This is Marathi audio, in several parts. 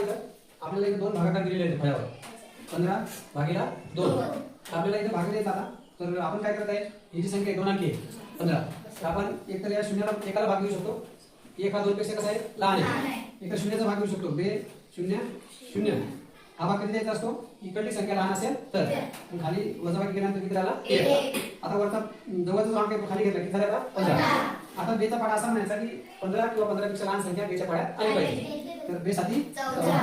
इथं. आपल्याला इथं दोन भागाकार दिलेले आहेत फळ्यावर. पंधरा भागीला दोन. आपल्याला इथं भाग द्यायचा आता. तर आपण काय करत आहे ही जी संख्या दोन अंकी आहे पंधरा. तर आपण एक तर या शून्याला एकाला भाग देऊ शकतो. एक हा दोन पेक्षा कसा आहे? लहान आहे. एका शून्याचा भाग देऊ शकतो. बे शून्य शून्य. हा भाग कधी द्यायचा असतो? इकडली संख्या लहान असेल तर. खाली वजाबाकी केल्यानंतर किती एक. आता वरचा जवळचा अंक खाली घेतला. किती झाला? पंधरा. आता बेचा पाडा असा म्हणायचा की पंधरा किंवा पंधरा पेक्षा लहान संख्या बेच्या पाड्यात आली पाहिजे. तर बे साठी चौदा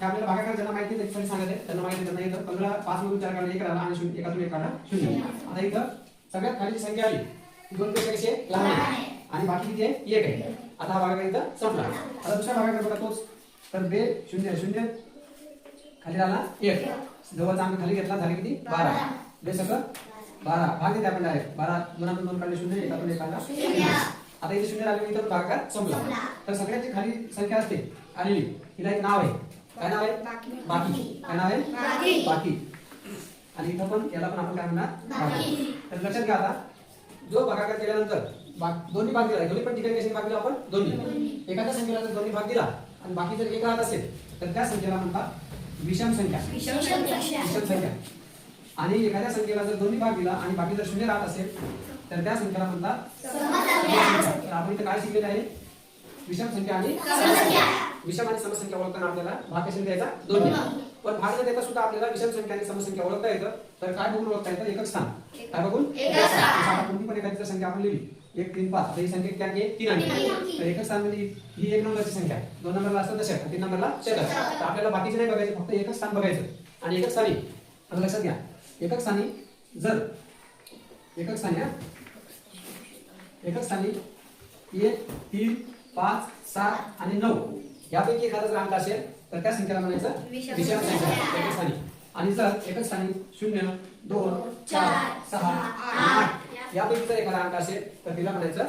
हे आपल्याला भागाकार ज्यांना माहिती आहे त्यांनी सांगायचं त्यांना माहिती आहे, त्यांना इथं पंधरा पाच मधून चार काढला एक राहिला आणि शून्य. एकातून एक काढला शून्य. आता इथं सगळ्यात खाली संख्या आली. दोन पेक्षा कशी आहे लहान आहे. आणि बाकी किती आहे? एक आहे. आता हा भागाकार इथं संपला. आता दुसरा भागाकार बघा तोच. तर बे शून्य शून्य. खाली राहिला एक. जवळचा अंक खाली घेतला झाले किती? बारा. बे सगळं? बारा. भाग देते आपण डायरेक्ट बारा दोनातून दोन काढले शून्य. एकातून एक काढला आता इथे शून्य आले इथं भागाकार संपला. तर सगळ्यात जी खाली संख्या असते आलेली हिला एक नाव आहे. काय नाव आहे? बाकी. काय नाव आहे? बाकी. आणि इथं पण याला पण आपण काय म्हणणार? बाकी. तर लक्षात घ्या आता जो भागाकार केल्यानंतर दोन्ही भाग दिला दोन्ही पण ठिकाणी कशी भाग दिला आपण? दोन्ही. एखाद्या संख्येला जर दोन्ही भाग दिला आणि बाकी जर एक राहत असेल तर त्या संख्येला म्हणतात विषम संख्या. विषम संख्या. आणि एखाद्या संख्येला जर दोन्ही भाग दिला आणि बाकी जर शून्य राहत असेल तर त्या संख्येला म्हणतात तर आपण इथे काय शिकलेलं आहे? विषम संख्या आणि विषम आणि समसंख्या ओळखताना आपल्याला भाग कशी द्यायचा? दोन्ही पण भाग न देता सुद्धा आपल्याला विषम संख्या आणि समसंख्या ओळखता येतं. तर काय बघून ओळखता येतं? एकच स्थान. काय बघून? कोणती पण एखादी संख्या आपण लिहिली. एक तीन पाच. तर ही संख्या आहे? तीन अंकी. तर एकच स्थान म्हणजे ही एक नंबरची संख्या दोन नंबरला असतं दशक तीन नंबरला शतक तर आपल्याला बाकीचे नाही बघायचं फक्त एकच स्थान बघायचं. आणि एकच स्थानी लक्षात घ्या. एकच स्थानी जर. एकच स्थानी एकच स्थानी एक तीन पाच सात आणि नऊ. यापैकी एखादा जर अंक असेल तर त्या संख्येला म्हणायचं विषम संख्या. एकच स्थानी आणि जर एकच स्थानी शून्य दोन चार सहा आठ. यापैकी जर एखादा अंक असेल तर तिला म्हणायचं